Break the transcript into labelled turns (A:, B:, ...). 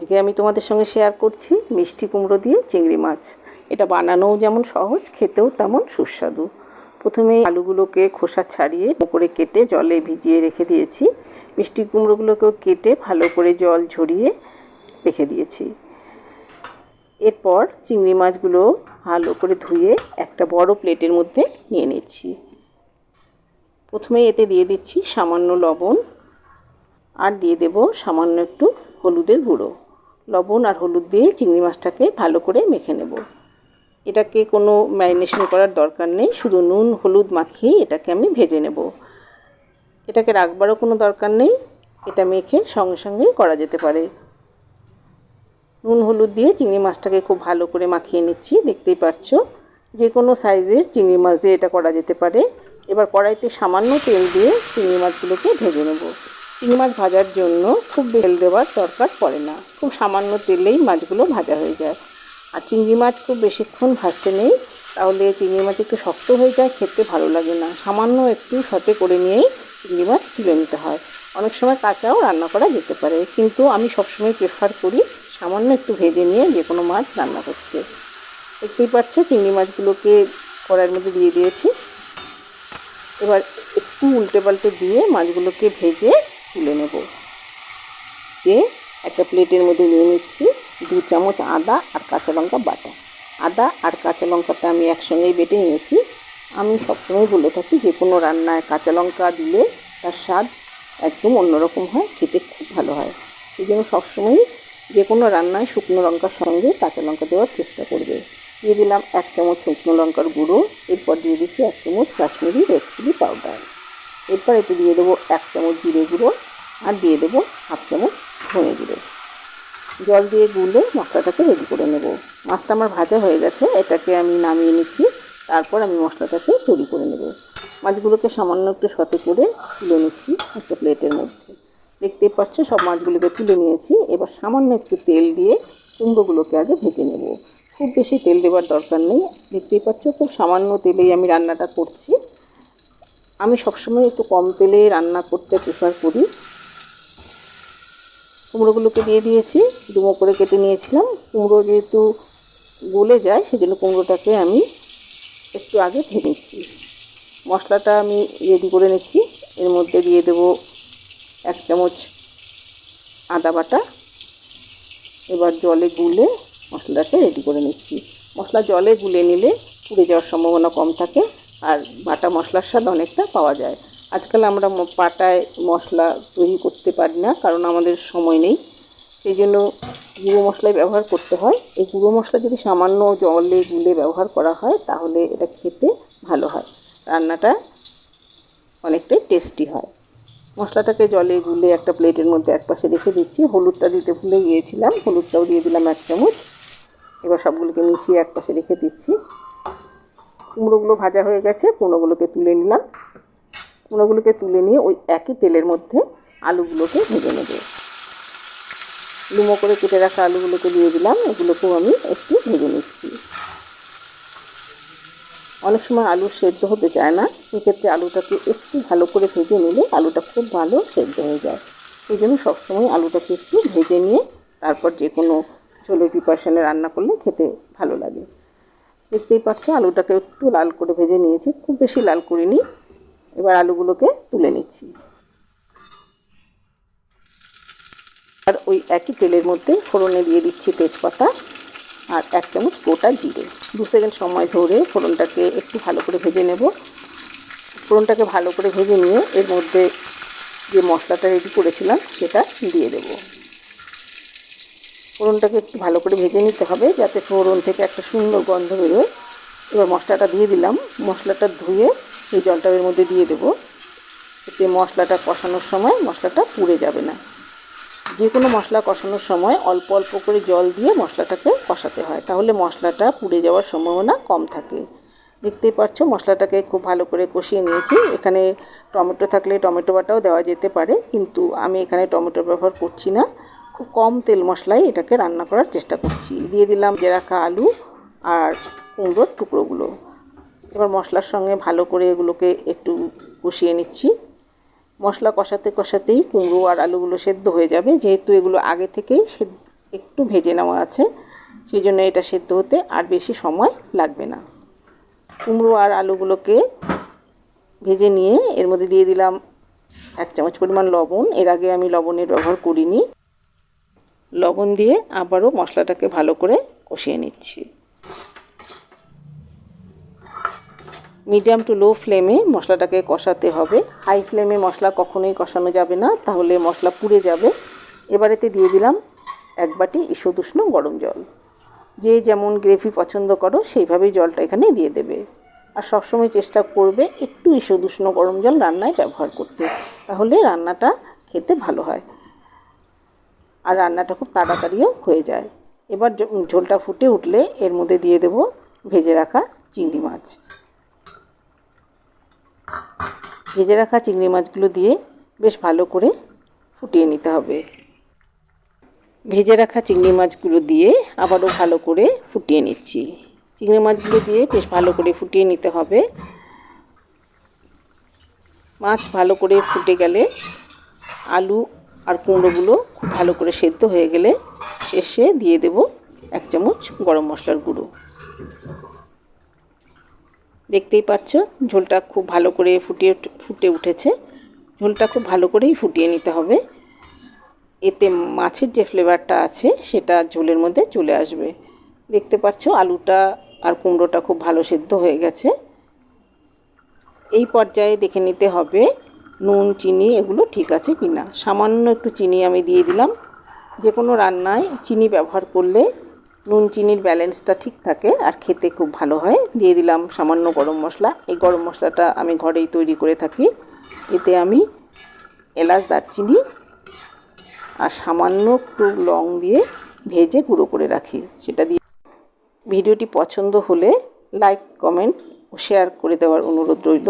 A: আজকে আমি তোমাদের সঙ্গে শেয়ার করছি মিষ্টি কুমড়ো দিয়ে চিংড়ি মাছ। এটা বানানোও যেমন সহজ, খেতেও তেমন সুস্বাদু। প্রথমে আলুগুলোকে খোসা ছাড়িয়ে করে কেটে জলে ভিজিয়ে রেখে দিয়েছি। মিষ্টি কুমড়োগুলোকেও কেটে ভালো করে জল ঝরিয়ে রেখে দিয়েছি। এরপর চিংড়ি মাছগুলো ভালো করে ধুয়ে একটা বড় প্লেটের মধ্যে নিয়ে নিচ্ছি। প্রথমে এতে দিয়ে দিচ্ছি সামান্য লবণ আর দিয়ে দেব সামান্য একটু হলুদের গুঁড়ো। লবণ আর হলুদ দিয়ে চিংড়ি মাছটাকে ভালো করে মেখে নেব। এটাকে কোনো ম্যারিনেশন করার দরকার নেই, শুধু নুন, হলুদ মাখিয়ে এটাকে আমি ভেজে নেব। এটাকে রাখবারও কোনো দরকার নেই, এটা মেখে সঙ্গে সঙ্গে করা যেতে পারে। নুন, হলুদ দিয়ে চিংড়ি মাছটাকে খুব ভালো করে মাখিয়ে নিচ্ছি, দেখতেই পারছ। যে কোনো সাইজের চিংড়ি মাছ দিয়ে এটা করা যেতে পারে। এবার কড়াইতে সামান্য তেল দিয়ে চিংড়ি মাছগুলোকে ভেজে নেব। চিংড়ি মাছ ভাজার জন্য খুব তেল দেওয়ার দরকার পড়ে না। খুব সামান্য তেলেই মাছগুলো ভাজা হয়ে যায়। আর চিংড়ি মাছ খুব বেশিক্ষণ ভাজতে নেই, তাহলে চিংড়ি মাছ একটু শক্ত হয়ে যায়, খেতে ভালো লাগে না। সামান্য একটু সতে করে নিয়েই চিংড়ি মাছ তুলে নিতে হয়। অনেক সময় কাঁচাও রান্না করা যেতে পারে, কিন্তু আমি সবসময় প্রেফার করি সামান্য একটু ভেজে নিয়ে যে কোনো মাছ রান্না করতে। দেখতেই পাচ্ছ, চিংড়ি মাছগুলোকে কড়াইয়ের মধ্যে দিয়ে দিয়েছি। এবার একটু উল্টে পাল্টে দিয়ে মাছগুলোকে ভেজে তুলে নেব। দিয়ে একটা প্লেটের মধ্যে নিয়ে নিচ্ছি দু চামচ আদা আর কাঁচা লঙ্কা বাটা। আদা আর কাঁচা লঙ্কাটা আমি একসঙ্গেই বেটে নিয়েছি। আমি সবসময় বলে থাকি, যে কোনো রান্নায় কাঁচা লঙ্কা দিলে তার স্বাদ একদম অন্যরকম হয়, খেতে খুব ভালো হয়। সেই জন্য সবসময়ই যে কোনো রান্নায় শুকনো লঙ্কার সঙ্গে কাঁচা লঙ্কা দেওয়ার চেষ্টা করবে। দিয়ে দিলাম এক চামচ শুকনো লঙ্কার গুঁড়ো। এরপর দিয়ে দিচ্ছি এক চামচ কাশ্মীরি রেড চিলি পাউডার এরপর এতে দিয়ে দেবো এক চামচ জিরে গুঁড়ো আর দিয়ে দেবো হাফ চামচ ধনে গুঁড়ো। জল দিয়ে গুলে মশলাটাকে রেডি করে নেব। মাছটা আমার ভাজা হয়ে গেছে, এটাকে আমি নামিয়ে নিচ্ছি, তারপর আমি মশলাটাকে তৈরি করে নেব। মাছগুলোকে সামান্য একটু সতে করে তুলে নিচ্ছি একটা প্লেটের মধ্যে। দেখতেই পাচ্ছ, সব মাছগুলোকে তুলে নিয়েছি। এবার সামান্য একটু তেল দিয়ে কুমড়োগুলোকে আগে ভেজে নেব। খুব বেশি তেল দেওয়ার দরকার নেই। দেখতেই পাচ্ছ, খুব সামান্য তেলেই আমি রান্নাটা করছি। আমি সবসময় একটু কম তেলে রান্না করতে প্রেফার করি। কুমড়োগুলোকে দিয়ে দিয়েছি, ডুমো করে কেটে নিয়েছিলাম। কুমড়ো যেহেতু গলে যায়, সেজন্য কুমড়োটাকে আমি একটু আগে ভেজে নিচ্ছি। মশলাটা আমি রেডি করে নিচ্ছি। এর মধ্যে দিয়ে দেবো এক চামচ আদা বাটা। এবার জলে গুলে মশলাটাকে রেডি করে নিচ্ছি। মশলা জলে গুলে নিলে পুড়ে যাওয়ার সম্ভাবনা কম থাকে। আর বাটা মশলার স্বাদ অনেকটা পাওয়া যায়। আজকাল আমরা পাটায় মশলা তৈরি করতে পারি না, কারণ আমাদের সময় নেই। সেই জন্য গুঁড়ো মশলাই ব্যবহার করতে হয়। এই গুঁড়ো মশলা যদি সামান্য জলে গুলে ব্যবহার করা হয়, তাহলে এটা খেতে ভালো হয়। রান্নাটা অনেকটাই টেস্টি হয়। মশলাটাকে জলে গুলে একটা প্লেটের মধ্যে এক পাশে রেখে দিচ্ছি। হলুদটা দিতে ভুলে গিয়েছিলাম। হলুদটাও দিয়ে দিলাম এক চামচ। এবার সবগুলোকে মিশিয়ে এক পাশে রেখে দিচ্ছি। কুমড়োগুলো ভাজা হয়ে গেছে, কুমড়োগুলোকে তুলে নিলাম। কুমড়োগুলোকে তুলে নিয়ে ওই একই তেলের মধ্যে আলুগুলোকে ভেজে নেব। লুমো করে কেটে রাখা আলুগুলোকে দিয়ে দিলাম, এগুলোকেও আমি একটু ভেজে নিচ্ছি। অনেক সময় আলু সেদ্ধ হতে চায় না, সেক্ষেত্রে আলুটাকে একটু ভালো করে ভেজে নিলে আলুটা খুব ভালো সেদ্ধ হয়ে যায়। সেই জন্য সবসময় আলুটাকে একটু ভেজে নিয়ে তারপর যে কোনো ছোলে প্রিপারেশানে রান্না করলে খেতে ভালো লাগে। দেখতেই পাচ্ছ, আলুটাকে একটু লাল করে ভেজে নিয়েছি। খুব বেশি লাল করিনি। এবার আলুগুলোকে তুলে নিচ্ছি। আর ওই একই তেলের মধ্যে ফোড়নে দিয়ে দিচ্ছি তেজপাতা আর এক চামচ গোটা জিরে। দু সেকেন্ড সময় ধরে ফোড়নটাকে একটু ভালো করে ভেজে নেব। ফোড়নটাকে ভালো করে ভেজে নিয়ে এর মধ্যে যে মশলাটা রেডি করেছিলাম, সেটা দিয়ে দেব। ফোড়নটাকে একটু ভালো করে ভেজে নিতে হবে যাতে ফোড়ন থেকে একটা সুন্দর গন্ধ বেরোয়। এবার মশলাটা দিয়ে দিলাম। মশলাটা ধুয়ে এই জলটা এর মধ্যে দিয়ে দেবো। এতে মশলাটা কষানোর সময় মশলাটা পুড়ে যাবে না। যে কোনো মশলা কষানোর সময় অল্প অল্প করে জল দিয়ে মশলাটাকে কষাতে হয়। তাহলে মশলাটা পুড়ে যাওয়ার সম্ভাবনা কম থাকে। দেখতেই পাচ্ছ মশলাটাকে খুব ভালো করে কষিয়ে নিয়েছি। এখানে টমেটো থাকলে টমেটো বাটাও দেওয়া যেতে পারে, কিন্তু আমি এখানে টমেটো ব্যবহার করছি না। খুব কম তেল মশলায় এটাকে রান্না করার চেষ্টা করছি। দিয়ে দিলাম রাখা আলু আর কুমড়োর টুকরোগুলো। এবার মশলার সঙ্গে ভালো করে এগুলোকে একটু কষিয়ে নিচ্ছি। মশলা কষাতে কষাতেই কুমড়ো আর আলুগুলো সেদ্ধ হয়ে যাবে। যেহেতু এগুলো আগে থেকেই একটু ভেজে নেওয়া আছে সেই জন্য এটা সেদ্ধ হতে আর বেশি সময় লাগবে না। কুমড়ো আর আলুগুলোকে ভেজে নিয়ে এর মধ্যে দিয়ে দিলাম এক চামচ পরিমাণ লবণ। এর আগে আমি লবণের ব্যবহার করিনি। লবণ দিয়ে আবারও মশলাটাকে ভালো করে কষিয়ে নিচ্ছি। মিডিয়াম টু লো ফ্লেমে মশলাটাকে কষাতে হবে। হাই ফ্লেমে মশলা কখনোই কষানো যাবে না, তাহলে মশলা পুড়ে যাবে। এবারেতে দিয়ে দিলাম এক বাটি ঈষদুষ্ণ গরম জল। যে যেমন গ্রেভি পছন্দ করো, সেইভাবেই জলটা এখানে দিয়ে দেবে। আর সবসময় চেষ্টা করবে একটু ঈষদুষ্ণ গরম জল রান্নায় ব্যবহার করতে, তাহলে রান্নাটা খেতে ভালো হয়। আর রান্নাটা খুব তাড়াতাড়িও হয়ে যায়। এবার ঝোলটা ফুটে উঠলে এর মধ্যে দিয়ে দেব ভেজে রাখা চিংড়ি মাছ। ভেজে রাখা চিংড়ি মাছগুলো দিয়ে বেশ ভালো করে ফুটিয়ে নিতে হবে। ভেজে রাখা চিংড়ি মাছগুলো দিয়ে আবারও ভালো করে ফুটিয়ে নিচ্ছি। চিংড়ি মাছগুলো দিয়ে বেশ ভালো করে ফুটিয়ে নিতে হবে। মাছ ভালো করে ফুটে গেলে আলু আর কুমড়োগুলো খুব ভালো করে সেদ্ধ হয়ে গেলে শেষে দিয়ে দেব এক চামচ গরম মশলার গুঁড়ো। দেখতেই পাচ্ছ ঝোলটা খুব ভালো করে ফুটিয়ে ফুটে উঠেছে। ঝোলটা খুব ভালো করেই ফুটিয়ে নিতে হবে। এতে মাছের যে ফ্লেভারটা আছে, সেটা ঝোলের মধ্যে চলে আসবে। দেখতে পাচ্ছ আলুটা আর কুমড়োটা খুব ভালো সেদ্ধ হয়ে গেছে। এই পর্যায়ে দেখে নিতে হবে নুন, চিনি এগুলো ঠিক আছে কি না? সামান্য একটু চিনি আমি দিয়ে দিলাম। যে কোনো রান্নায় চিনি ব্যবহার করলে নুন, চিনির ব্যালেন্সটা ঠিক থাকে আর খেতে খুব ভালো হয়। দিয়ে দিলাম সামান্য গরম মশলা। এই গরম মশলাটা আমি ঘরেই তৈরি করে থাকি। এতে আমি এলাচ, দারচিনি আর সামান্য একটু লং দিয়ে ভেজে গুঁড়ো করে রাখি। সেটা দিয়ে ভিডিওটি পছন্দ হলে লাইক, কমেন্ট শেয়ার করে দেওয়ার অনুরোধ রইল।